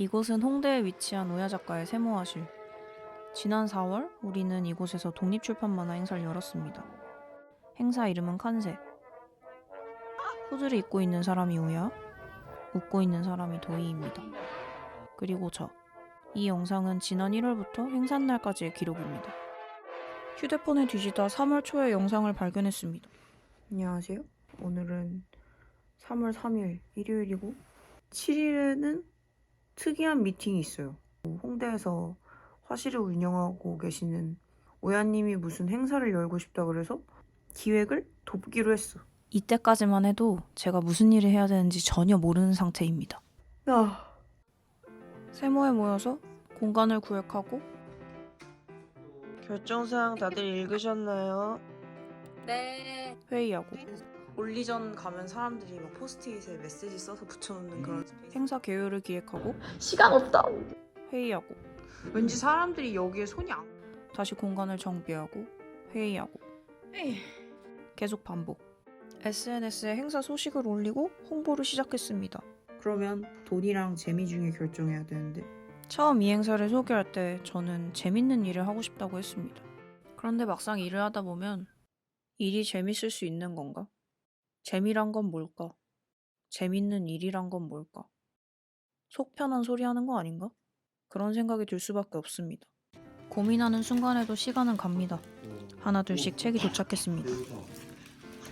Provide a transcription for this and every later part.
이곳은 홍대에 위치한 오야 작가의 세모화실. 지난 4월 우리는 이곳에서 독립출판 만화 행사를 열었습니다. 행사 이름은 칸세. 후드를 입고 있는 사람이 오야, 웃고 있는 사람이 도이입니다. 그리고 저. 이 영상은 지난 1월부터 행사 날까지의 기록입니다. 휴대폰을 뒤지다 3월 초에 영상을 발견했습니다. 안녕하세요. 오늘은 3월 3일 일요일이고 7일에는 특이한 미팅이 있어요. 홍대에서 화실을 운영하고 계시는 오야님이 무슨 행사를 열고 싶다 그래서 기획을 돕기로 했어. 이때까지만 해도 제가 무슨 일을 해야 되는지 전혀 모르는 상태입니다. 야. 세모에 모여서 공간을 구획하고 결정사항 다들 읽으셨나요? 네. 회의하고 올리전 가면 사람들이 막 포스트잇에 메시지 써서 붙여놓는 그런 스페이스. 행사 계획을 기획하고 시간 없다. 회의하고 왠지 사람들이 여기에 손이 안 다시 공간을 정비하고 회의하고 계속 반복. SNS에 행사 소식을 올리고 홍보를 시작했습니다. 그러면 돈이랑 재미 중에 결정해야 되는데 처음 이 행사를 소개할 때 저는 재밌는 일을 하고 싶다고 했습니다. 그런데 막상 일을 하다 보면 일이 재밌을 수 있는 건가? 재미란 건 뭘까? 재밌는 일이란 건 뭘까? 속 편한 소리 하는 거 아닌가? 그런 생각이 들 수밖에 없습니다. 고민하는 순간에도 시간은 갑니다. 하나 둘씩 책이 도착했습니다.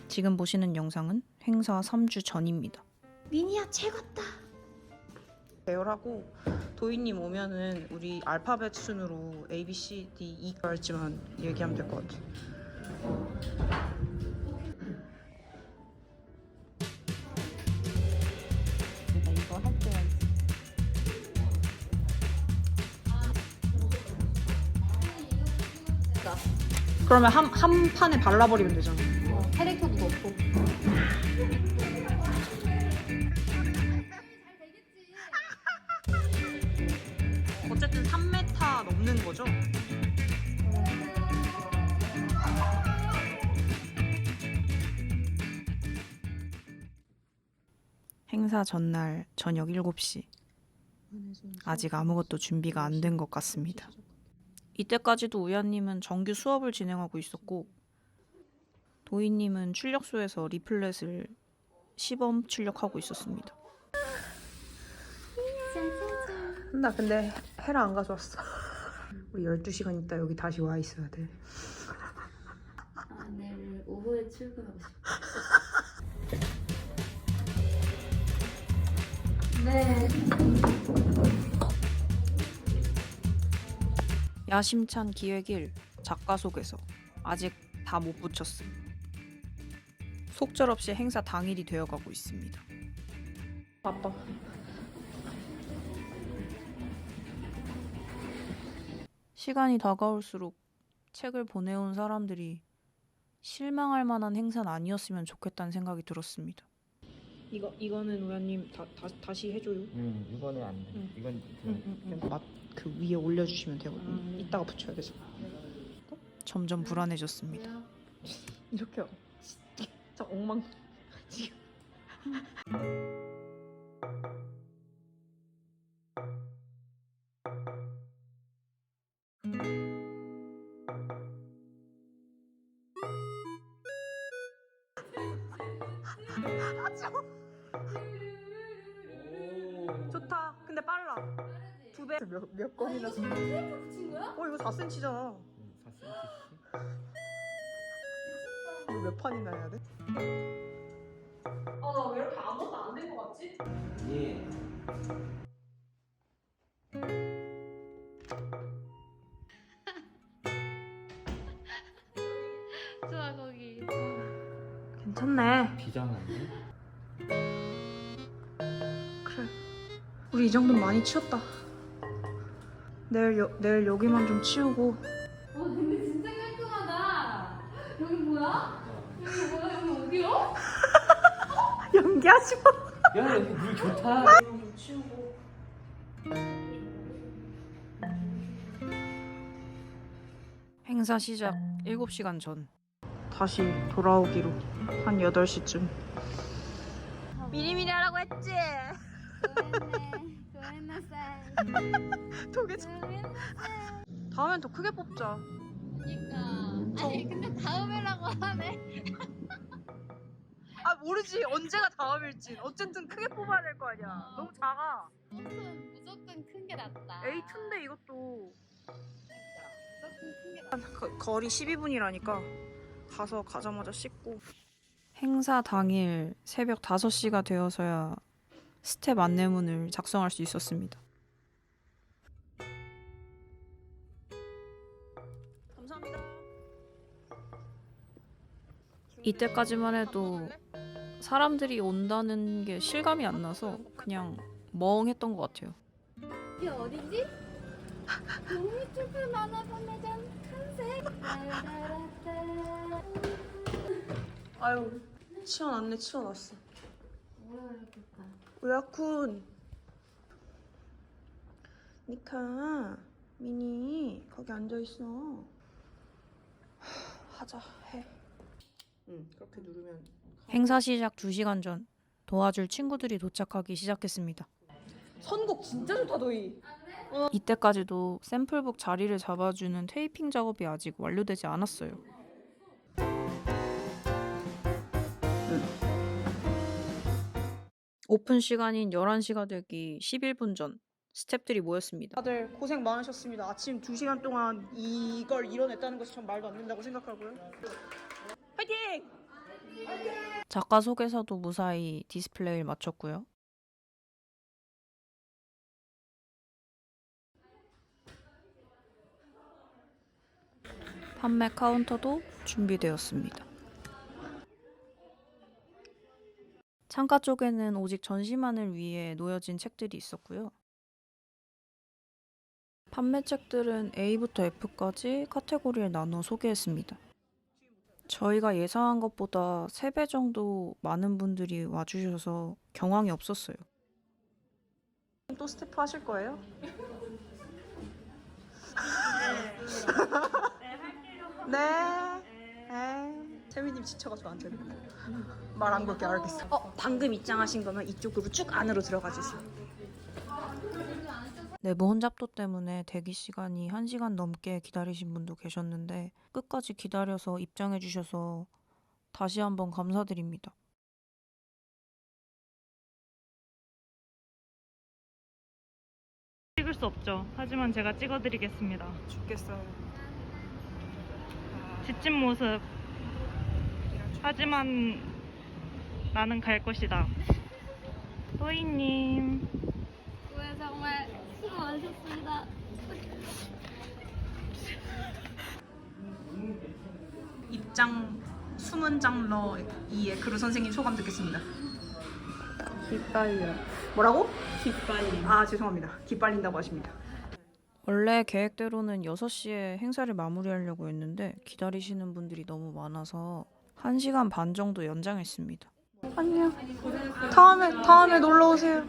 지금 보시는 영상은 행사 3주 전입니다. 미니야 최고다. 배열하고 도희님 오면은 우리 알파벳 순으로 A, B, C, D, E 할지만 얘기하면 될 것 같아. 그러면 한, 한 판에 발라버리면 되잖아. 캐릭터도 넣고. 어쨌든 3m 넘는 거죠? 행사 전날 저녁 7시. 아직 아무것도 준비가 안 된 것 같습니다. 이때까지도 우야님은 정규 수업을 진행하고 있었고 도희님은 출력소에서 리플렛을 시범 출력하고 있었습니다. 나 근데 헤라 안 가져왔어. 우리 12시간 있다 여기 다시 와 있어야 돼. 아, 내일 오후에 출근하고 싶어. 네. 야심찬 기획일 작가 속에서 아직 다 못 붙였음. 속절없이 행사 당일이 되어가고 있습니다. 바빠. 시간이 다가올수록 책을 보내온 사람들이 실망할 만한 행사는 아니었으면 좋겠다는 생각이 들었습니다. 이거 이거는 우야님 다, 다 다시 해줘요. 응 이거는 안 돼. 응. 이건 응, 맛그 위에 올려주시면 되거든요. 음. 이따가 붙여야 돼서. 점점 불안해졌습니다. 이렇게 진짜 엉망. 지금. 몇, 몇 건이나 쓴 붙인 거야? 어, 이거 4cm잖아. 4cm씩. 이거 몇 판이나 해야 돼? 아, 나 왜 이렇게 아무것도 안 된 거 같지? 예. 좋아 거기. 괜찮네. 비장한데? 그래. 우리 이 정도면 많이 치웠다. 내일, 여, 내일 여기만 좀 치우고. 어 근데 진짜 깔끔하다. 여기 뭐야? 여기 뭐야? 여기 어디요? 연기하지 마. 야 여기 물 좋다. 좀 치우고. 행사 시작 7시간 전. 다시 돌아오기로. 한 8시쯤. 미리미리 하라고 했지. 도개치. 다음엔 더 크게 뽑자. 그러니까 아니 근데 다음에라고 하네 아 모르지 언제가 다음일지. 어쨌든 크게 뽑아야 될 거 아니야. 너무 작아. 무조건 무조건 큰 게 낫다 A2인데 이것도. 무조건 큰 게 낫다 거, 거리 12분이라니까 가서 가자마자 씻고. 행사 당일 새벽 5시가 되어서야 스텝 안내문을 작성할 수 있었습니다. 감사합니다. 이때까지만 해도 사람들이 온다는 게 실감이 안 나서 그냥 멍했던 것 같아요. 이게 어디지? 독립출판 만화판매전 컨셉 따라따라따. 아유 치워놨네 치워놨어. 뭐라 그랬을까? 우야쿤. 니카 미니 거기 앉아있어. 하, 하자 해 응 그렇게 누르면 행사 시작 2시간 전 도와줄 친구들이 도착하기 시작했습니다. 선곡 진짜 좋다 도희. 이때까지도 샘플북 자리를 잡아주는 테이핑 작업이 아직 완료되지 않았어요. 오픈 시간인 11시가 되기 11분 전 스탭들이 모였습니다. 다들 고생 많으셨습니다 아침 2시간 동안 이걸 이뤄냈다는 것이 전 말도 안 된다고 생각하고요 화이팅! 작가 속에서도 무사히 디스플레이를 마쳤고요. 판매 카운터도 준비되었습니다. 창가 쪽에는 오직 전시만을 위해 놓여진 책들이 있었고요. 판매 책들은 A부터 F까지 카테고리를 나눠 소개했습니다. 저희가 예상한 것보다 3배 정도 많은 분들이 와주셔서 경황이 없었어요. 또 스태프 하실 거예요? 네. 네. 세미님 지쳐가지고 안 되는 말안 걸게 알겠어. 어, 방금 입장하신 거면 이쪽 으로 쭉 안으로 들어가 주세요. 내부 혼잡도 때문에 대기 시간이 1시간 넘게 기다리신 분도 계셨는데 끝까지 기다려서 입장해 주셔서 다시 한번 감사드립니다. 찍을 수 없죠. 하지만 제가 찍어드리겠습니다. 죽겠어 요. 지친 모습. 하지만 나는 갈 것이다. 또이님. 왜 정말 수고 많으셨습니다 입장 숨은 장러 2의 그루 선생님 소감 듣겠습니다. 기빨려. 뭐라고? 기빨림. 아 죄송합니다. 기빨린다고 하십니다. 원래 계획대로는 6시에 행사를 마무리하려고 했는데 기다리시는 분들이 너무 많아서 1시간 반 정도 연장했습니다. 안녕. 다음에 다음에 놀러 오세요.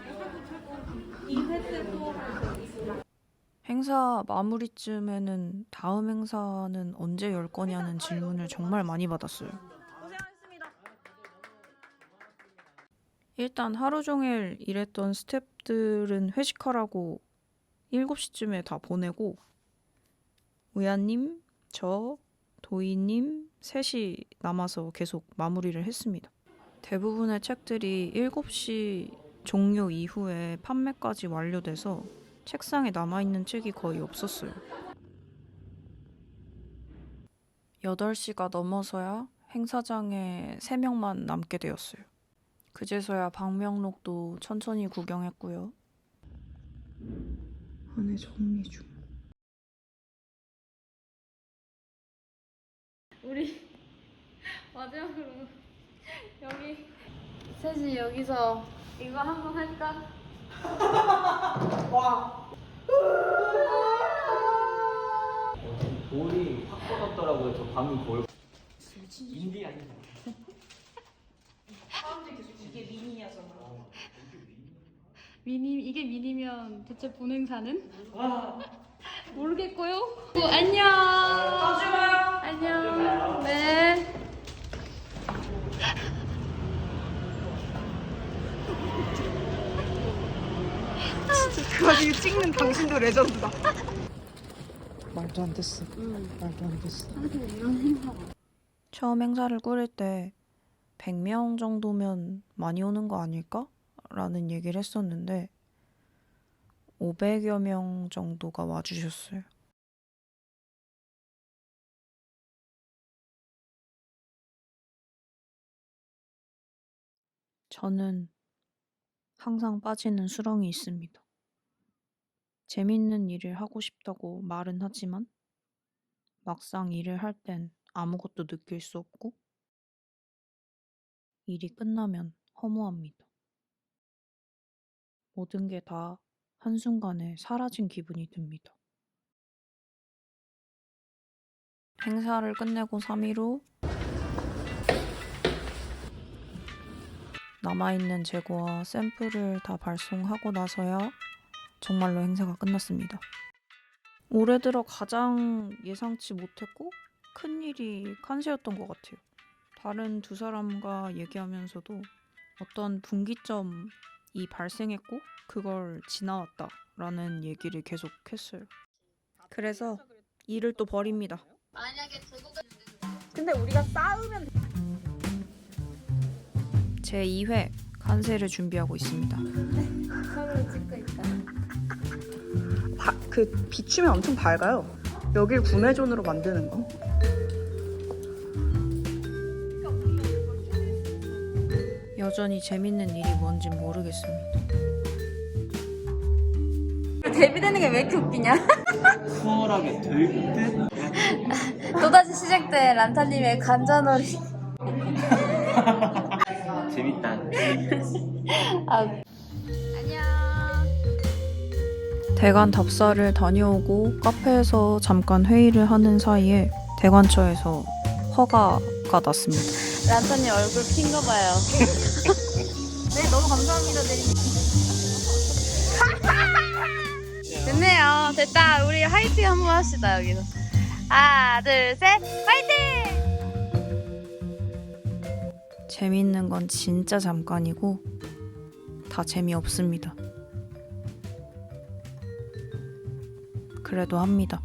행사 마무리쯤에는 다음 행사는 언제 열 거냐는 질문을 정말 많이 받았어요. 일단 하루 종일 일했던 스탭들은 회식하라고 7시쯤에 다 보내고 우야님, 저, 도희님 셋이 남아서 계속 마무리를 했습니다. 대부분의 책들이 7시 종료 이후에 판매까지 완료돼서 책상에 남아있는 책이 거의 없었어요. 8시가 넘어서야 행사장에 3명만 남게 되었어요. 그제서야 방명록도 천천히 구경했고요. 안에 정리 중. 우리 마지막으로 여기 셋이 여기서 이거 한번 할까? 볼이 확 뻗었더라고요. 저 방금 볼. 인디 아니야? 사람들이 계속 이게 미니야잖아. 미니 이게 미니면 대체 본행사는? 모르겠고요. 어, 안녕. 안녕. 네. 그 와중에 찍는 당신도 레전드다. 말도 안 됐어. 말도 안 됐어. 처음 행사를 꾸릴 때 100명 정도면 많이 오는 거 아닐까? 라는 얘기를 했었는데 500여 명 정도가 와주셨어요. 저는 항상 빠지는 수렁이 있습니다. 재밌는 일을 하고 싶다고 말은 하지만 막상 일을 할 땐 아무것도 느낄 수 없고 일이 끝나면 허무합니다. 모든 게 다 한순간에 사라진 기분이 듭니다. 행사를 끝내고 3일 후 남아있는 재고와 샘플을 다 발송하고 나서야 정말로 행사가 끝났습니다. 올해 들어 가장 예상치 못했고 큰 일이 칸세였던 것 같아요. 다른 두 사람과 얘기하면서도 어떤 분기점이 발생했고 그걸 지나왔다라는 얘기를 계속 했어요. 그래서 일을 또 버립니다. 근데 우리가 싸우면 제 2회 칸세를 준비하고 있습니다. 바, 그 비추면 엄청 밝아요. 여길 구매존으로 만드는 거. 여전히 재밌는 일이 뭔진 모르겠습니다. 데뷔되는 게 왜 이렇게 웃기냐? 수월하게 될 듯? 또다시 시작된 란타님의 관자놀이. 재밌다. 안녕. 대관 답사를 다녀오고 카페에서 잠깐 회의를 하는 사이에 대관처에서 허가가 났습니다. 란타님 얼굴 핀 거 봐요. 네, 너무 감사합니다, 대리님. 됐네요. 됐다. 우리 화이팅 한번 합시다, 여기서. 하나, 둘, 셋, 화이팅! 재밌는 건 진짜 잠깐이고 다 재미없습니다. 그래도 합니다.